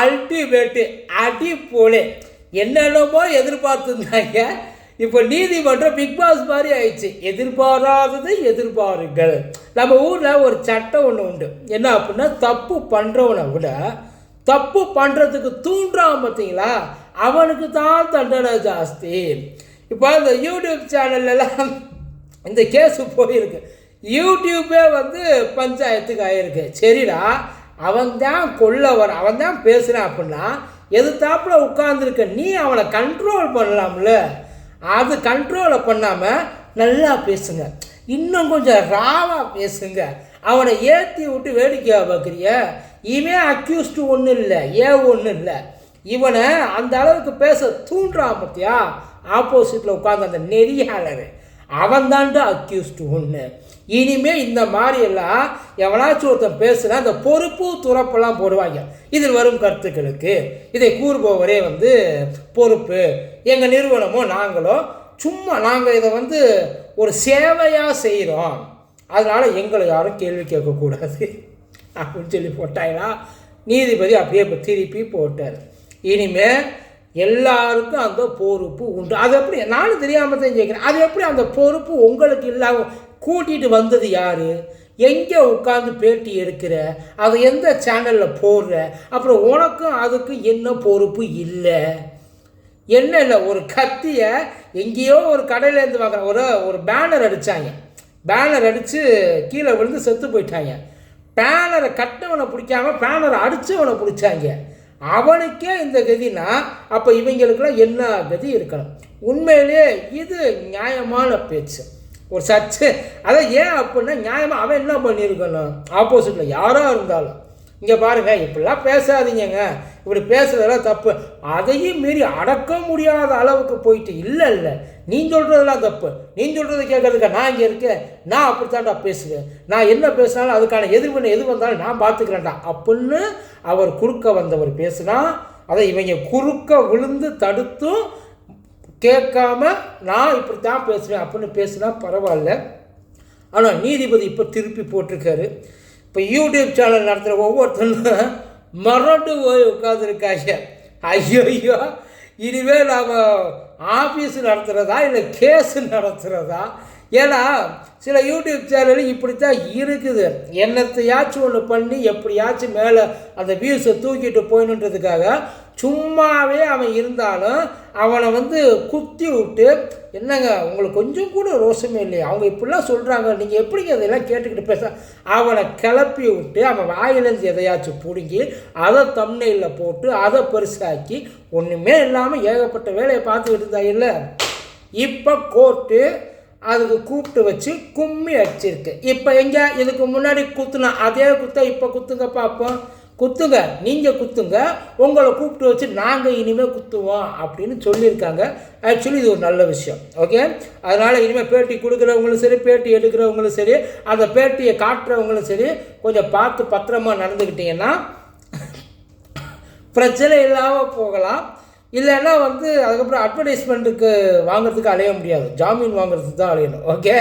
Ultimate அடி போலே. என்னென்னமோ எதிர்பார்த்துருந்தாங்க. இப்போ நீதிமன்றம் பிக் பாஸ் மாதிரி ஆயிடுச்சு. எதிர்பாராதது எதிர்பாருங்கள். நம்ம ஊரில் ஒரு சட்டம் ஒன்று உண்டு. என்ன அப்படின்னா தப்பு பண்ணுறவனை விட தப்பு பண்ணுறதுக்கு தூண்டுறான் பார்த்தீங்களா? அவனுக்கு தான் தண்டனை ஜாஸ்தி. இப்போ இந்த யூடியூப் சேனல்லலாம் இந்த கேஸு போயிருக்கு. யூடியூப்பே வந்து பஞ்சாயத்துக்கு ஆயிருக்கு. சரிடா அவன் தான் கொல்லவர் அவன் தான் பேசுகிறான் அப்படின்னா எதிர்த்தாப்புல உட்காந்துருக்க நீ அவனை கண்ட்ரோல் பண்ணலாம்ல? அது கண்ட்ரோலை பண்ணாமல் நல்லா பேசுங்க. இன்னும் கொஞ்சம் ராவாக பேசுங்க. அவனை ஏற்றி விட்டு வேடிக்கையாக பார்க்குறிய இவன் அக்யூஸ்டு ஒன்றும் இல்லை ஏ ஒன்றும் இல்லை. இவனை அந்த அளவுக்கு பேச தூண்டுறான் பார்த்தியா ஆப்போசிட்டில் உட்காந்து அந்த நெறியாளர். அவன் தாண்டா அக்யூஸ்டு ஒன்று இனிமேல் இந்த மாதிரி எல்லாம் எவனாச்சும் ஒருத்தன் பேசுனா அந்த பொறுப்பு துறப்பெல்லாம் போடுவாங்க. இதில் வரும் கருத்துக்களுக்கு இதை கூறுபவரே வந்து பொறுப்பு. எங்கள் நிறுவனமோ நாங்களோ சும்மா நாங்கள் இதை வந்து ஒரு சேவையாக செய்கிறோம் அதனால் எங்களை யாரும் கேள்வி கேட்கக்கூடாது. அப்படின்னு சொல்லி போட்டாங்கன்னா நீதிபதி அப்படியே இப்போ திருப்பி போட்டார். இனிமேல் எல்லாருக்கும் அந்த பொறுப்பு உண்டு. அது எப்படி? நானும் தெரியாமல் தான் கேட்குறேன் அது எப்படி அந்த பொறுப்பு உங்களுக்கு இல்லாமல் கூட்டிகிட்டு வந்தது யார்? எங்கே உட்காந்து பேட்டி எடுக்கிற? அதை எந்த சேனலில் போடுற? அப்புறம் உனக்கும் அதுக்கும் என்ன பொறுப்பு இல்லை? என்ன இல்லை ஒரு கத்தியை எங்கேயோ ஒரு கடையிலேருந்து வாங்குற ஒரு ஒரு பேனர் அடித்தாங்க பேனர் அடித்து கீழே விழுந்து செத்து போயிட்டாங்க. பேனரை கட்டவனை பிடிக்காம பேனரை அடித்தவனை பிடிச்சாங்க. அவனுக்கே இந்த கதினா அப்போ இவங்களுக்கெல்லாம் என்ன கதி இருக்கணும்? உண்மையிலேயே இது நியாயமான பேச்சு. ஒரு சர்ச்சு அதான் ஏன் அப்படின்னா நியாயமாக அவன் என்ன பண்ணியிருக்கணும் ஆப்போசிட்டில் யாராக இருந்தாலும். இங்கே பாருங்கள் இப்படிலாம் பேசாதீங்கங்க. இப்படி பேசுறதெல்லாம் தப்பு. அதையும் மீறி அடக்க முடியாத அளவுக்கு போயிட்டு இல்லை இல்லை. நீ சொல்கிறதெல்லாம் தப்பு. நீ சொல்கிறத கேட்குறதுக்கா நான் இங்கே இருக்கேன். நான் அப்படித்தான்டா பேசுவேன். நான் என்ன பேசினாலும் அதுக்கான எதிர்வினை எது வந்தாலும் நான் பார்த்துக்கிறேன்டா. அப்படின்னு அவர் குறுக்க வந்தவர் பேசுனா அதை இவங்க குறுக்க விழுந்து தடுத்தும் கேட்காம நான் இப்படி தான் பேசுவேன் அப்படின்னு பேசினா பரவாயில்ல. ஆனால் நீதிபதி இப்போ திருப்பி போட்டிருக்காரு. இப்போ யூடியூப் சேனல் நடத்துகிற ஒவ்வொருத்தரும் மறண்டு போய் உட்காந்துருக்காங்க ஐயோ ஐயோ இனிமே நாம் ஆஃபீஸ் நடத்துகிறதா இல்லை கேஸ் நடத்துகிறதா ஏன்னா சில யூடியூப் சேனல் இப்படித்தான் இருக்குது. என்னத்தையாச்சும் ஒன்று பண்ணி எப்படியாச்சும் மேலே அந்த வியூஸை தூக்கிட்டு போயணுன்றதுக்காக சும்மாவே அவன் இருந்தாலும் அவனை வந்து குத்தி விட்டு என்னங்க உங்களுக்கு கொஞ்சம் கூட ரோசமே இல்லையா? அவங்க இப்படிலாம் சொல்கிறாங்க நீங்கள் எப்படிங்க அதெல்லாம் கேட்டுக்கிட்டு பேச? அவனை கிளப்பி விட்டு அவன் வாயிலேருந்து எதையாச்சும் பிடுங்கி அதை தம்னையில் போட்டு அதை பெருசாக்கி ஒன்றுமே இல்லாமல் ஏகப்பட்ட வேலையை பார்த்துக்கிட்டு இருந்தா இல்லை. இப்போ கோர்ட்டு அதுக்கு கூப்பிட்டு வச்சு கும்மி அடிச்சிருக்கு. இப்போ எங்கே? இதுக்கு முன்னாடி குத்துனா அதே குத்த இப்போ குத்துங்க பார்ப்போம் குத்துங்க நீங்கள் குத்துங்க உங்களை கூப்பிட்டு வச்சு நாங்கள் இனிமேல் குத்துவோம் அப்படின்னு சொல்லியிருக்காங்க. ஆக்சுவலி இது ஒரு நல்ல விஷயம். ஓகே அதனால் இனிமேல் பேட்டி கொடுக்குறவங்களும் சரி பேட்டி எடுக்கிறவங்களும் சரி அந்த பேட்டியை காட்டுறவங்களும் சரி கொஞ்சம் பார்த்து பத்திரமா நடந்துக்கிட்டிங்கன்னா பிரச்சனை இல்லாமல் போகலாம். இல்லைன்னா வந்து அதுக்கப்புறம் அட்வர்டைஸ்மெண்ட்டுக்கு வாங்குறதுக்கு அலைய முடியாது. ஜாமீன் வாங்குறதுக்கு தான் அலையணும். ஓகே